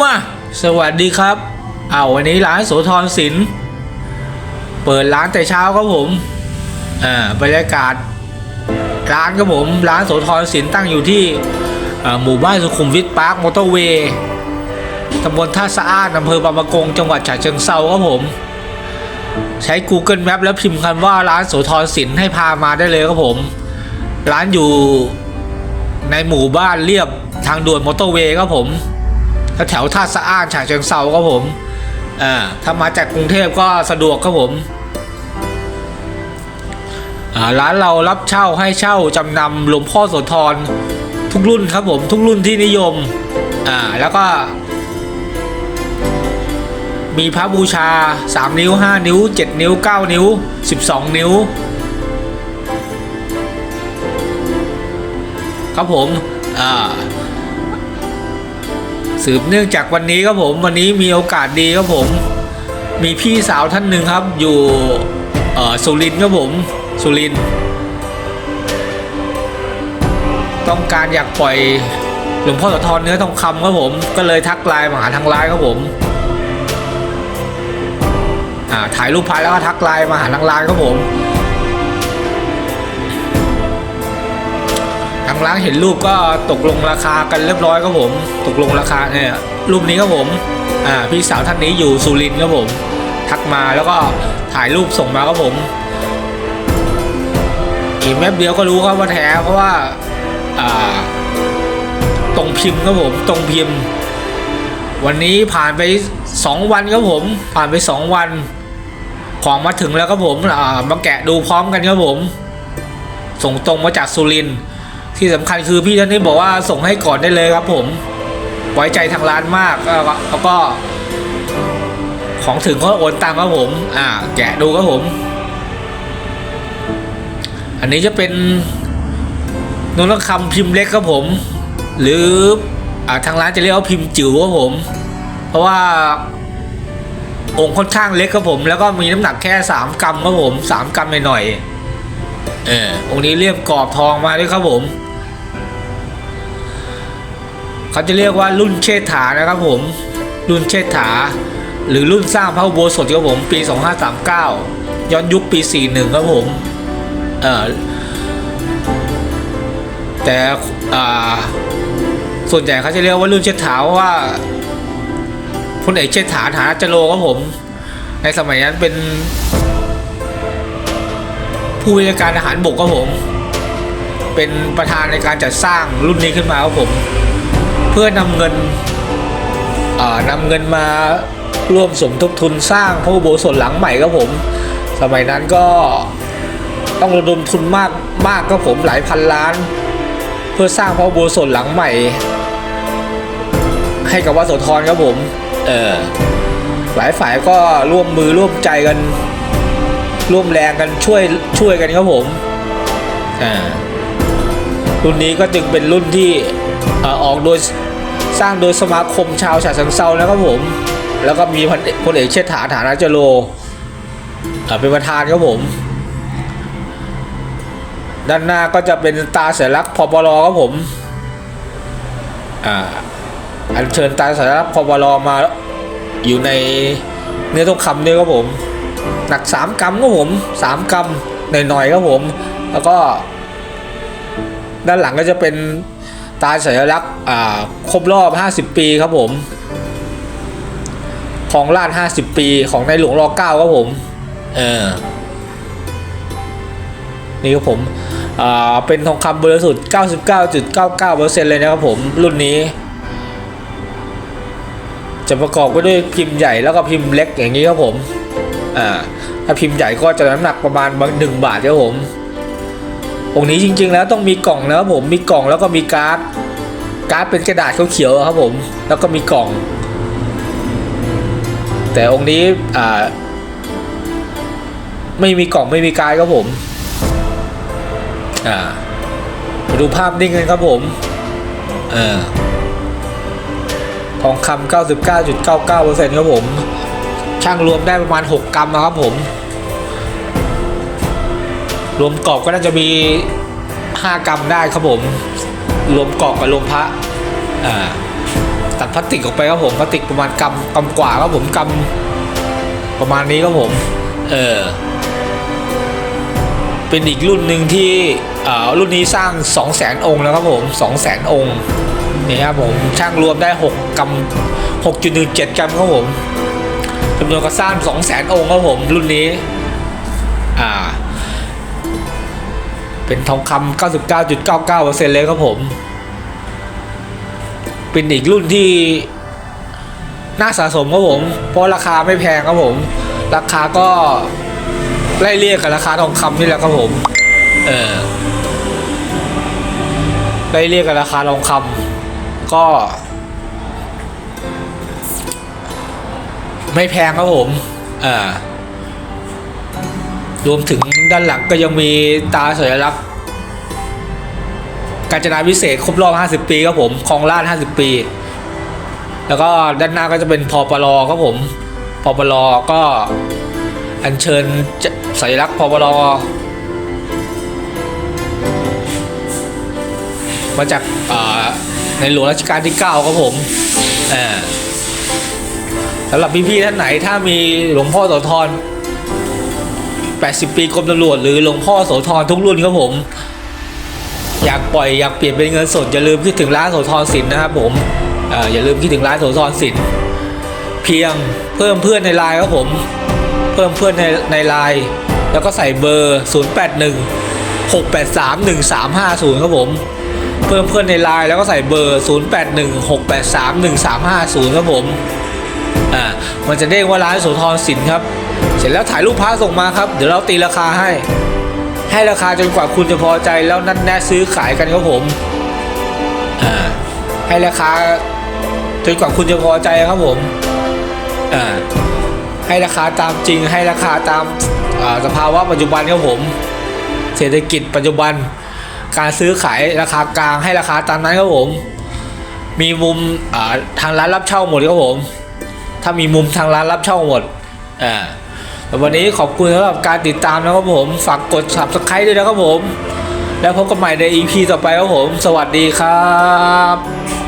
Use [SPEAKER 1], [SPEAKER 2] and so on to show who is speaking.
[SPEAKER 1] มาสวัสดีครับ เอาวันนี้ร้านโสธรศิลป์เปิดร้านแต่เช้าครับผมอ่าบรรยากาศ ร้านครับผม ร้านโสธรศิลป์ตั้งอยู่ที่หมู่บ้านสุขุมวิทปาร์คมอเตอร์เวย์ตำบลท่าสะอ้านอำเภอบางปะกง จังหวัดฉะเชิงเซาครับผม ใช้ Google Map แล้วพิมพ์คำว่าร้านโสธรศิลป์ให้พามาได้เลยครับผม ร้านอยู่ในหมู่บ้านเรียบทางด่วนมอเตอร์เวย์ครับผม แถวท่าสะอ้านฉะเชิงเซาครับผมอ่าถ้ามาจากกรุงเทพก็สะดวกครับผมอ่าร้านเรารับเช่าให้เช่าจำนำหลวงพ่อโสธรทุกรุ่นครับผมทุกรุ่นที่นิยมอ่าแล้วก็ มีพระบูชา 3 นิ้ว 5 นิ้ว 7 นิ้ว 9 นิ้ว 12 นิ้ว ครับผมอ่า สืบเนื่องจากวันนี้ครับผมวันนี้มีโอกาสดีครับผม มีพี่สาวท่านหนึ่งครับ อยู่สุรินครับผมสุริน ต้องการอยากปล่อยหลวงพ่อโสธรเนื้อทองคำครับผม ก็เลยทักไลน์มาหาทางไลน์ครับผมถ่ายรูปพายแล้วก็ทักไลน์มาหาทางไลน์ครับผม ร้านเห็นรูปก็ตกลงราคากันเรียบร้อยครับผม ตกลงราคาเนี่ยรูปนี้ครับผมอ่าพี่สาวท่านนี้อยู่สุรินทร์ครับผม ทักมาแล้วก็ถ่ายรูปส่งมาครับผมอีกแป๊บเดียวก็รู้ครับว่าแท้เพราะว่าอ่าตรงพิมพ์ครับผมตรงพิมพ์ วันนี้ผ่านไปสองวันครับผม ผ่านไปสองวัน ของมาถึงแล้วครับผมอ่ามาแกะดูพร้อมกันครับผม ส่งตรงมาจากสุรินทร์ ที่สำคัญคือพี่ท่านนี้บอกว่าส่งให้ก่อนได้เลยครับ ผมไว้ใจทางร้านมากแล้วก็ ของถึงก็โอนตังค์ครับผม อ่า แกะดูครับผม อันนี้จะเป็นนนทคำพิมพ์เล็กครับผม หรืออ่าทางร้านจะเรียกว่าพิมพ์จิ๋วครับผม เพราะว่าองค์ค่อนข้างเล็กครับผม แล้วก็มีน้ำหนักแค่สามกรัมครับผมสามกรัมหน่อยๆเออองค์นี้เรียบกรอบทองมาด้วยครับผม เขาจะเรียกว่ารุ่นเชษฐานะครับผม รุ่นเชษฐา หรือรุ่นสร้างพระอุโบสถครับผม ปี 2539 ย้อนยุคปี 41 ครับผมเออแต่อ่าส่วนใหญ่เขาจะเรียกว่ารุ่นเชษฐาเพราะว่าพลเอกเชษฐาฐานะจโลครับผม ในสมัยนั้นเป็นผู้บริการอาหารบกครับผม เป็นประธานในการจัดสร้างรุ่นนี้ขึ้นมาครับผม เพื่อนำเงินนำเงินมาร่วมสมทบทุนสร้างพระอุโบสถหลังใหม่ครับผม สมัยนั้นก็ต้องระดมทุนมากมากครับผมหลายพันล้าน เพื่อสร้างพระอุโบสถหลังใหม่ ให้กับวัดโสธรครับผม เออหลายฝ่ายก็ร่วมมือร่วมใจกัน ร่วมแรงกันช่วยช่วยกันครับผมอ่ารุ่นนี้ก็จึงเป็นรุ่นที่ออกโดย สร้างโดยสมาคมชาวฉะเชิงเซานะครับผม แล้วก็มีพลเอกเชษฐาฐานะจโลเอ่อเป็นประธานครับผม ด้านหน้าก็จะเป็นตาสัญลักษณ์พบลครับผมอ่าอัญเชิญตาสัญลักษณ์พบลมาอยู่ในเนื้อทองคำด้วยครับผม หนักสามกรัมครับผมสามกรัมหน่อยๆครับผม แล้วก็ ด้านหลังก็จะเป็น ตาสัญลักษณ์ครบรอบ 50 ปีครับผม ของราช50 ปีของในหลวงร9ครับผม เออ นี่ครับผมเป็นทองคำบริสุทธิ์ 99.99%เลยนะครับผม รุ่นนี้ จะประกอบก็ด้วยพิมพ์ใหญ่แล้วก็พิมพ์เล็กอย่างนี้ครับผม อ่า ถ้าพิมพ์ใหญ่ก็จะน้ำหนักประมาณหนึ่งบาทครับผม องค์นี้จริง ๆ แล้วต้องมีกล่องนะครับผมมีกล่องแล้วก็มีการ์ดการ์ดเป็นกระดาษเขียวๆครับผม แล้วก็มีกล่อง แต่องค์นี้อ่าไม่มีกล่องไม่มีการ์ดครับผมอ่ามาดูภาพนิ่งกันครับผมเออทองคำ99.99%ครับผม ช่างรวมได้ประมาณ 6 กรัมนะครับผม รวมกรอบก็น่าจะมี 5 กรัมได้ครับผม รวมกรอบกับรวมพระอ่าตัดพลาสติกออกไปครับผมพลาสติกประมาณกำกำกว่าครับผมกำประมาณนี้ครับผม เออเป็นอีกรุ่นหนึ่งที่รุ่นนี้สร้าง 2 0 0 0 0 0องค์แล้วครับผม2 0 0 0 0 0องค์นี่ครับผมช่างรวมได้ 6กรัม6.17กรัมครับผมจำนวนก็สร้าง 2 0 0 0 0 0องค์ครับผมรุ่นนี้ อ่า เป็นทองคำ99.99%เลยครับผม เป็นอีกรุ่นที่ น่าสะสมครับผม เพราะราคาไม่แพงครับผม ราคาก็ไล่เรียกกับราคาทองคำนี่แหละครับผม เออไล่เรียกกับราคาทองคำก็ไม่แพงครับผม อ่า รวมถึงด้านหลังก็ยังมีตาสัญลักษณ์กาญจนาพิเศษครบรอบ 50 ปีครับผมคลองลาด50 ปี แล้วก็ด้านหน้าก็จะเป็นพอปลอครับผมพอปลอก็อัญเชิญสัญลักษณ์พอปลอมาจากในหลวงรัชกาลที่ 9 ครับผมสำหรับพี่ๆท่านไหนถ้ามีหลวงพ่อโสธร 80 ปีกรมตำรวจหรือหลวงพ่อโสธรทุกรุ่นครับผม อยากปล่อยอยากเปลี่ยนเป็นเงินสดอย่าลืมคิดถึงร้านโสธรสินนะครับผมเอ่ออย่าลืมคิดถึงร้านโสธรสินเพียงเพิ่มเพื่อนในไลน์ครับผม เพิ่มเพื่อนในในไลน์แล้วก็ใส่เบอร์ 081 683 1350 ครับผม เพิ่มเพื่อนในไลน์แล้วก็ใส่เบอร์ 081 683 1350 ครับผม อ่า มันจะเด้งว่าร้านโสธรสินครับ เสร็จแล้วถ่ายรูปพระส่งมาครับ เดี๋ยวเราตีราคาให้ ให้ราคาจนกว่าคุณจะพอใจแล้วนัดแนะซื้อขายกันครับผมอ่าให้ราคาจนกว่าคุณจะพอใจครับผมอ่าให้ราคาตามจริง ให้ราคาตามอ่าสภาวะปัจจุบันครับผม เศรษฐกิจปัจจุบัน การซื้อขายราคากลางให้ราคาตามนั้นครับผม มีมุมอ่าทางร้านรับเช่าหมดครับผม ถ้ามีมุมทางร้านรับเช่าหมดอ่า วันนี้ขอบคุณสำหรับการติดตามนะครับผม ฝากกด subscribe ด้วยนะครับผม แล้วพบกันใหม่ใน EP ต่อไปครับผม สวัสดีครับ